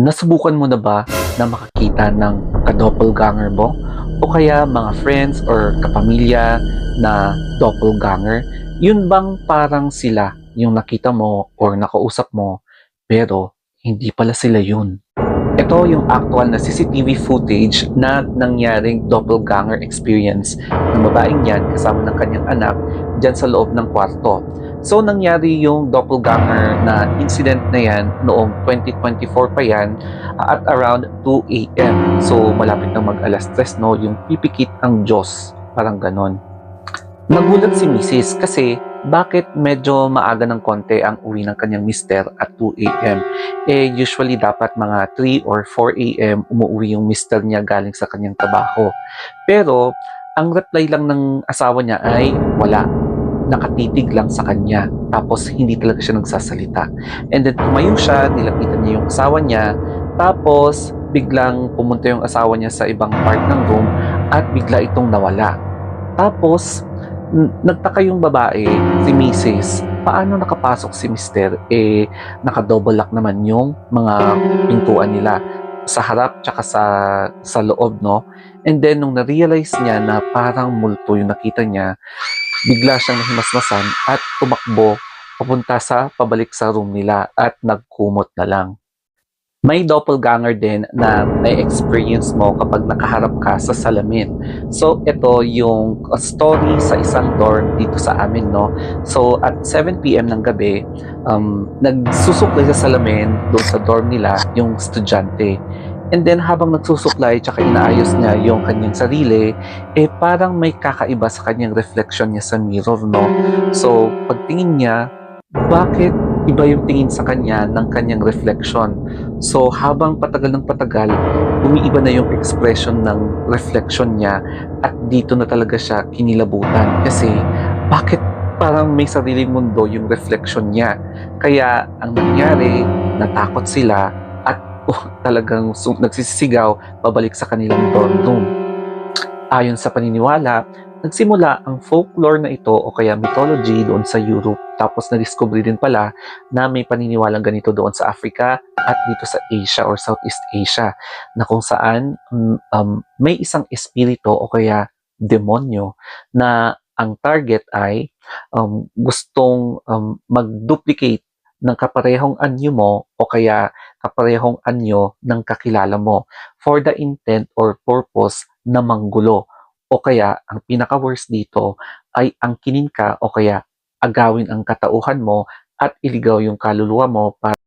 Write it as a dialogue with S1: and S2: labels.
S1: Nasubukan mo na ba na makakita ng ka-doppelganger mo? O kaya mga friends or kapamilya na doppelganger? Yun bang parang sila yung nakita mo or nakausap mo pero hindi pala sila yun? Ito yung actual na CCTV footage na nangyaring doppelganger experience ng babaeng yan kasama ng kanyang anak dyan sa loob ng kwarto. So, nangyari yung doppelganger na incident na yan noong 2024 pa yan uh, at around 2 a.m. So, malapit na mag alas 3, no? Yung pipikit ang Diyos. Parang ganon. Nagulat si Mrs. kasi bakit medyo maaga ng konti ang uwi ng kanyang mister at 2 a.m. Eh, usually dapat mga 3 or 4 a.m. umuwi yung mister niya galing sa kanyang trabaho. Pero, ang reply lang ng asawa niya ay wala nakatitig lang sa kanya. Tapos, hindi talaga siya nagsasalita. And then, tumayo siya, nilapitan niya yung asawa niya. Tapos, biglang pumunta yung asawa niya sa ibang part ng room at bigla itong nawala. Tapos, nagtaka yung babae, si Mrs., paano nakapasok si Mister? Eh, naka-double lock naman yung mga pintuan nila sa harap tsaka sa, sa loob, no? And then, nung na-realize niya na parang multo yung nakita niya, bigla siyang nahimasmasan at tumakbo papunta sa pabalik sa room nila at nagkumot na lang. May doppelganger din na may experience mo kapag nakaharap ka sa salamin. So, ito yung story sa isang dorm dito sa amin, no? So, at 7pm ng gabi, um, nagsusuklay sa salamin doon sa dorm nila yung estudyante. And then habang nagsusuklay tsaka inaayos niya yung kanyang sarili, eh parang may kakaiba sa kanyang reflection niya sa mirror, no? So, pagtingin niya, bakit iba yung tingin sa kanya ng kanyang reflection? So, habang patagal ng patagal, umiiba na yung expression ng reflection niya at dito na talaga siya kinilabutan. Kasi, bakit parang may sariling mundo yung reflection niya? Kaya, ang nangyari, natakot sila oh, talagang nagsisigaw pabalik sa kanilang dorm room. Ayon sa paniniwala, nagsimula ang folklore na ito o kaya mythology doon sa Europe tapos na-discover din pala na may paniniwalang ganito doon sa Africa at dito sa Asia or Southeast Asia na kung saan um, may isang espiritu o kaya demonyo na ang target ay um, gustong um, mag-duplicate ng kaparehong anyo mo o kaya kaparehong anyo ng kakilala mo for the intent or purpose na manggulo. O kaya ang pinaka-worst dito ay angkinin ka o kaya agawin ang katauhan mo at iligaw yung kaluluwa mo para